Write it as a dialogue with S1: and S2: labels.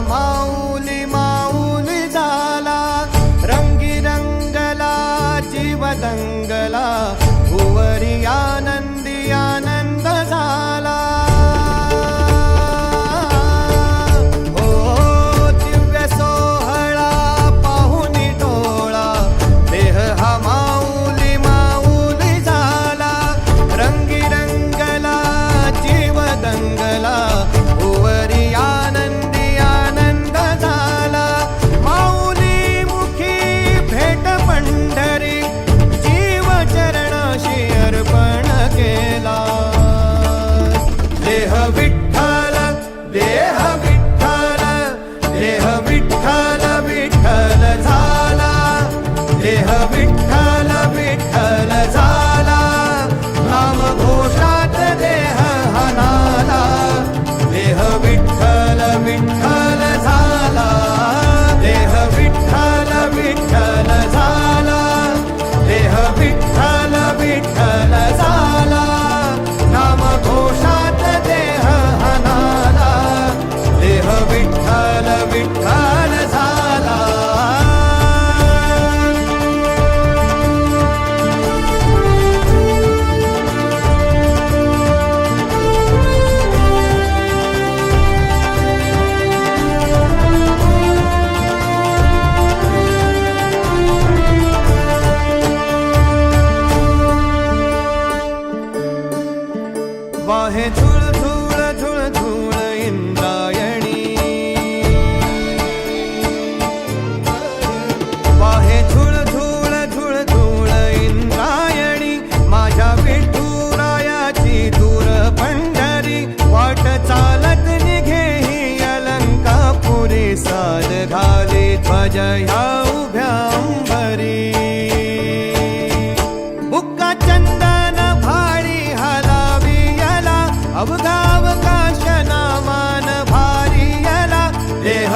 S1: mama. தேகவிட்டு Jaya